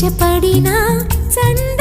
ఆశపడినా సంత